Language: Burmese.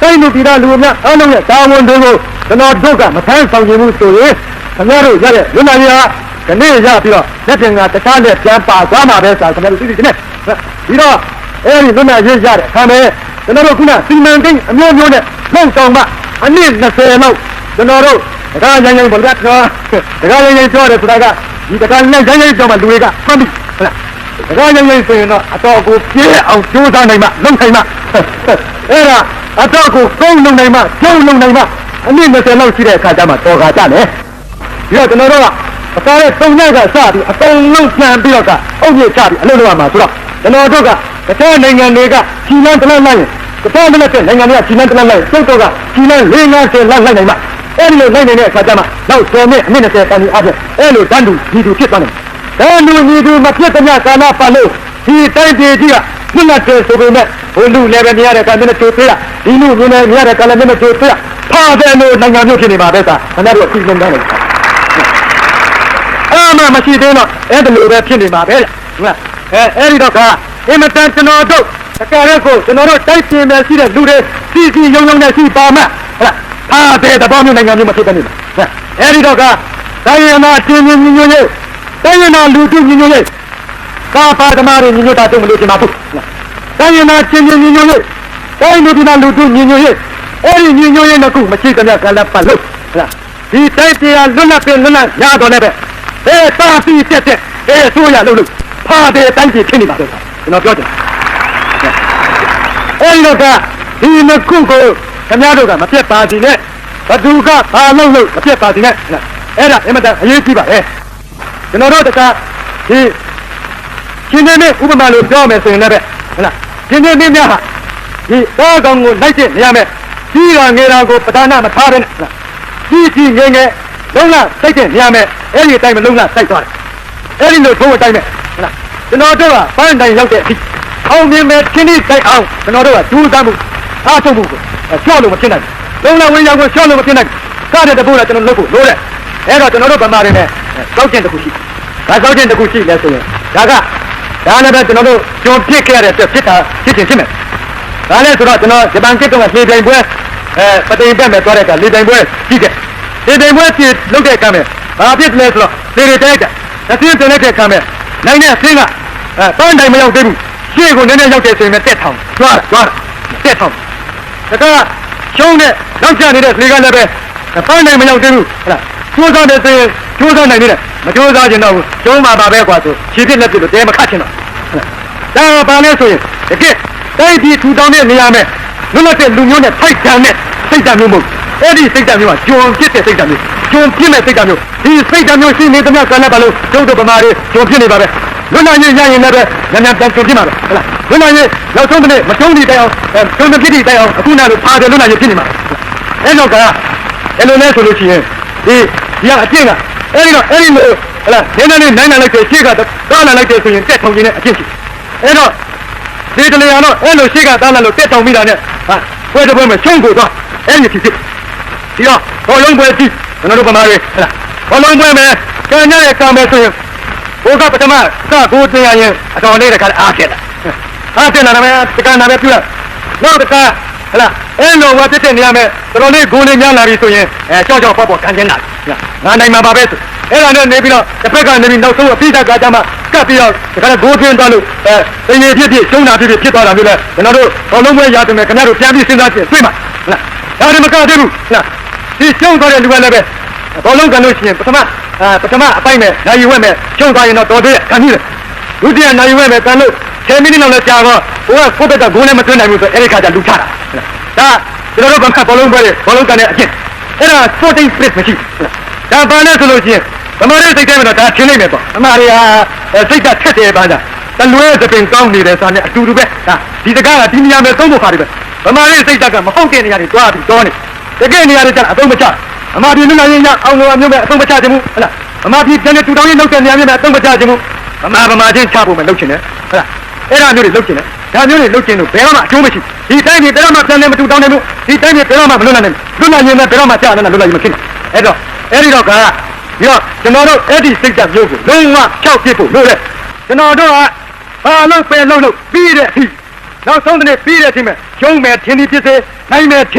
တိုင်းလူပြည်သားလူအများအားလုံးရဲ့တာဝန်တွေကိုကျွန်တော်တို့ကမဆန်းဆောင်ခြင်းမှုဆိုရင်ခင်ဗျားတို့ရတဲ့လွတ်လပ်ရေးဟာဒီနေ့ရပြီးတော့လက်တင်ကတခြားနဲ့ပြန်ပါသွားမှာပဲဆိုတာခင်ဗျားတို့သိသိချင်းနဲ့ပြီးတော့အဲဒီလွတ်လပ်ရေးရတဲ့အခါမှာကျွန်တော်တို့ခုနစီမံကိန်းအမျိုးမျိုးနဲ့လုံဆောင်မှအနည်း20လောက်ကျွန်တော်တို့တကားရန်ရန်ပေါ်ကတော့တကားရန်ရန်ပြောတယ်ဆိုတာကဒီတကားနဲ့ရန်ရန်ပြောမှလူတွေကမှတ်ပြီဟုတ်လား တကားရင်ရင်ဆိုရင်တော့အတော်ကိုပြည့်အောင်ကြိုးစားနိုင်မှလုံနိုင်မှအဲ့ဒါအတော်ကိုကုန်းလုံနိုင်မှကျုံလုံနိုင်မှအနည်း20လောက်ရှိတဲ့အခါကျမှတော်ခါကြတယ်ပြီးတော့ကျွန်တော်တို့ကအစားရဲ့သုံးညကစပြီးအကုန်လုံးပြန်ပြီးတော့ကအုပ်မြစ်ချပြီးအလုပ်လုပ်ရမှာဆိုတော့ကျွန်တော်တို့ကတခြားနိုင်ငံတွေကခြိလန်းတလန်းလိုက်ရင်တခြားမလက်တဲ့နိုင်ငံတွေကခြိလန်းတလန်းလိုက်ရင်ကျုပ်တို့ကခြိလန်း၄50လောက်လိုက်နိုင်မှအဲ့ဒီလိုလိုက်နေတဲ့အခါကျမှနောက်တော်မြင့်အနည်း20တန်ကြီးအပြင်အဲ့လိုတန်းတူဒီတူဖြစ်သွား တယ်ဒါလူကြီးသူမဖြစ်တဲ့ကာလပတ်လို့ဒီတိုင်းပြည်ကြီးကမြင့်တ်တယ်ဆိုပေမဲ့ဘုလူလည်းပဲမြရတဲ့ကံနဲ့တူသေးရဒီလူမြင်နေမြရတဲ့ကံနဲ့တူသေးရဖာတဲ့လို့နိုင်ငံမျိုးဖြစ်နေပါပဲသာခဏတော့အစီအစဉ်တိုင်းလေအာမမရှိသေးတော့အဲ့ဒါလိုပဲဖြစ်နေပါပဲဟုတ်လားအဲအဲ့ဒီတော့ကအင်မတန်ကျွန်တော်တို့တကယ်တော့ကိုကျွန်တော်တို့တိုက်ပြင်မယ်ရှိတဲ့လူတွေစီစီယုံယုံနဲ့ရှိပါမှဟုတ်လားဖာတဲ့တဘောမျိုးနိုင်ငံမျိုးမဖြစ်တဲ့နေပါအဲ့ဒီတော့ကတိုင်းရင်းသားချင်းချင်းညညည တိုင်းရင်းသားလူထုညညညကာပါဓမာတွေညညတာတို့မလို့ချင်ပါဘူးတိုင်းရင်းသားချင်းချင်းညညညတိုင်းလူထုလူထုညညညအဲ့ဒီညညညနှစ်ခုမရှိကြကလည်းပတ်လို့ဟုတ်လားဒီတိုင်းပြည်ကလွတ်လပ်ပင်လွတ်လပ်ရတော့လည်းပဲအဲတာပြီးပြက်တဲ့အဲဆိုရလို့လို့ဖာတဲ့တိုင်းပြည်ဖြစ်နေပါတော့ကျွန်တော်ပြောချင်အဲ့ဒီတော့ကဒီနှစ်ခုကိုခင်ဗျားတို့ကမပြတ်ပါစီနဲ့ဘသူကဘာလို့လို့မပြတ်ပါစီနဲ့အဲ့ဒါအင်မတန်အရေးကြီးပါပဲ ကျွန်တော်တို့တကဒီရှင်နေနဲ့ဥပမာလို့ပြောမယ်ဆိုရင်လည်းပဲဟုတ်လားရှင်နေများဟာဒီတောကောင်ကိုလိုက်တဲ့နေရာမဲ့ကြီးတာငယ်တာကိုပဓာနမထားပဲနဲ့ဟုတ်လားကြီးကြီးငယ်ငယ်လုံးလာစိတ်တဲ့နေရာမဲ့အဲ့ဒီအတိုင်းမလုံးလာစိုက်သွားတယ်အဲ့ဒီလိုထုံးအတိုင်းမဲ့ဟုတ်လားကျွန်တော်တို့ကပန်းတိုင်ရောက်တဲ့အထိအောင်မြင်မဲ့ခင်းဒီတိုက်အောင်ကျွန်တော်တို့ကဒူးစားမှုအားထုတ်မှုကိုကြောက်လို့မဖြစ်နိုင်ဘူးလုံးလာဝင်ရောက်ကိုရှော့လို့မဖြစ်နိုင်ဘူးကားတဲ့တပိုးကကျွန်တော်လုပ်ဖို့လိုတယ် အဲ့တော့ကျွန်တော်တို့ဗမာတွေနဲ့စောက်ကျင်တစ်ခုရှိဒါစောက်ကျင်တစ်ခုရှိလဲဆိုရင်ဒါကဒါလည်းပဲကျွန်တော်တို့ကြုံပြစ်ခဲ့ရတဲ့အတွက်ဖြစ်တာဖြစ်ချင်းဖြစ်မယ်ဒါလည်းဆိုတော့ကျွန်တော်ဂျပန်ကစ်တော့လေတိုင်ပွဲအဲပတိန်တက်မယ်သွားတဲ့ကလေတိုင်ပွဲရှိတယ်လေတိုင်ပွဲဖြစ်လုပ်တဲ့ကမ်းမယ်ဘာဖြစ်လဲဆိုတော့လေတွေတိုက်တယ်တစ်ပြင်းတင်လိုက်တဲ့ကမ်းမယ်နိုင်တဲ့အဆင်းကအဲပန်းတိုင်မရောက်သေးဘူးရှေ့ကိုနည်းနည်းရောက်တဲ့ဆိုရင်တက်ထောင်ကြွားကြွားတက်ထောင်ဒါကရှုံးတဲ့နောက်ကျနေတဲ့လေကလည်းပဲပန်းတိုင်မရောက်သေးဘူးဟုတ်လား ကျိုးစားတဲ့ဆိုရင်ကျိုးစားနိုင်နေတယ်မကျိုးစားကျင်တော့ဘူးကျုံးမှာပါပဲကွာဆိုခြေဖြစ်လက်ဖြစ်လို့တဲမခတ်ချင်တော့ဒါကဘာလဲဆိုရင်တကယ်တိုက်ပြီးထူထောင်တဲ့နေရာမဲ့လွတ်လပ်တဲ့လူမျိုးနဲ့ဖိုက်တန်တဲ့စိတ်ဓာတ်မျိုးမဟုတ်အဲ့ဒီစိတ်ဓာတ်မျိုးကဂျုံဖြစ်တဲ့စိတ်ဓာတ်မျိုးဂျုံဖြစ်မဲ့စိတ်ဓာတ်မျိုးဒီစိတ်ဓာတ်မျိုးရှိနေသမျှကလည်းဘာလို့ကျုပ်တို့ဗမာတွေဂျုံဖြစ်နေပါပဲလွတ်လပ်ရေးရရင်လည်းပဲညံ့ညံ့ပြန်ဂျုံဖြစ်မှာပဲဟုတ်လားလွတ်လပ်ရေးနောက်ဆုံးတစ်နေ့မကျုံးနေတိုင်အောင်ကျုံမဖြစ်နေတိုင်အောင်အခုနလိုဖာတယ်လွတ်လပ်ရေးဖြစ်နေမှာအဲ့တော့ကအဲ့လိုလဲဆိုလို့ရှိရင် ဒီဒီကအကျင့်ကအဲ့ဒီတော့အဲ့ဒီလိုဟလာနင်းနေနိုင်နိုင်လိုက်တဲ့ရှေ့ကတားလာလိုက်တဲ့ဆိုရင်တက်ထုံခြင်းနဲ့အကျင့်ရှိအဲ့တော့ဒီတလေရတော့အဲ့လိုရှေ့ကတားလာလို့တက်ထုံမိတာနဲ့ဟာပွဲတစ်ပွဲမှာရှုံးကိုတော့အဲ့ဒီဖြစ်ဖြစ်ဒီတော့ဘောလုံးပွဲကြည့်ကျွန်တော်တို့ဗမာတွေဟလာဘောလုံးပွဲမှာကံရရဲ့ကံပဲဆိုရင်ဘိုးကပထမကကိုတင်ရရင်အတော်လေးတခါအားဖြစ်လာအားဖြစ်လာတယ်တကနာပဲပြရနောက်တခါ ဟလာအဲ့လိုဝါဖြစ်တဲ့နေရာမဲ့တော်တော်လေးဂိုးလေးများလာပြီဆိုရင်အဲကြောက်ကြောက်ပေါ့ပေါ့ခံကျင်းလာငါနိုင်မှာပါပဲဆိုအဲ့ဒါနဲ့နေပြီးတော့တစ်ဖက်ကနေပြီးနောက်ဆုံးအပိဓာကကြမှာကပ်ပြီးတော့ဒါကဂိုးတင်သွားလို့အဲတင်ရဖြစ်ဖြစ်ရှုံးတာဖြစ်ဖြစ်ဖြစ်သွားတာမျိုးလဲကျွန်တော်တို့ဘောလုံးပွဲရတယ်မယ်ခင်ဗျားတို့ပြန်ပြီးစဉ်းစားကြည့်တွေ့မှာဟလားဒါတွေမကသေးဘူးဟလားဒီရှုံးသွားတဲ့လူကလည်းပဲဘောလုံးကန်လို့ရှိရင်ပထမအာပထမအပိုင်းနဲ့နိုင်ရွက်မယ်ရှုံးသွားရင်တော့တော်သေးတယ်ခံကြည့်တယ်ဒုတိယနိုင်ရွက်မယ်ကန်လို့ 10မိနစ်လောက်လည်းကြာတော့ဟိုကကိုယ့်ဘက်ကဂိုးလည်းမသွင်းနိုင်ဘူးဆိုအဲ့ဒီခါကျလူချတာဒါကျွန်တော်တို့ကဘောလုံးပွဲဘောလုံးကန်တဲ့အဖြစ်အဲ့ဒါ sporting spirit မရှိဘူးဒါဘာလဲဆိုလို့ရှိရင်ဗမာတွေစိတ်ထဲမှာတော့ဒါချင်းနေမယ်ပေါ့ဗမာတွေဟာစိတ်ကထက်တယ်ပါလားတလွဲသပင်ကောင်းနေတယ်ဆိုတော့အတူတူပဲဒါဒီတကားကဒီနေရာမှာသုံးဖို့ခါတွေပဲဗမာတွေစိတ်ကမဟုတ်တဲ့နေရာတွေတွားပြီးတောနေတကယ်နေရာတွေကျအသုံးမချဗမာပြည်လူငယ်ရင်းရအောင်လို့မျိုးပဲအသုံးမချခြင်းဘူးဟုတ်လားဗမာပြည်ပြန်နေတူတောင်းရေးလုပ်တဲ့နေရာမျိုးပဲအသုံးမချခြင်းဘူးဗမာဗမာချင်းချဖို့မလုပ်ချင်နဲ့ဟုတ်လား အဲ့ဒါမျိုးတွေလုပ်ချင်တယ်ဒါမျိုးတွေလုပ်ချင်လို့ဘယ်တော့မှအကျိုးမရှိဒီတိုင်းပြည်ဘယ်တော့မှပြန်နေမတူတောင်းနိုင်ဘူးဒီတိုင်းပြည်ဘယ်တော့မှမလွတ်နိုင်ဘူးလွတ်နိုင်ရင်လည်းဘယ်တော့မှကြာနေလားလွတ်နိုင်မဖြစ်နိုင်အဲ့တော့အဲ့ဒီတော့ကပြီးတော့ကျွန်တော်တို့အဲ့ဒီစိတ်ဓာတ်မျိုးကိုလုံးဝဖြောက်ပြစ်ဖို့လို့လေကျွန်တော်တို့ကဘာလို့ပဲလုံးလို့ပြီးတဲ့အထိနောက်ဆုံးတဲ့နေ့ပြီးတဲ့အချိန်မှာကျုံးမယ်ထင်သည်ဖြစ်စေနိုင်မယ်ထင်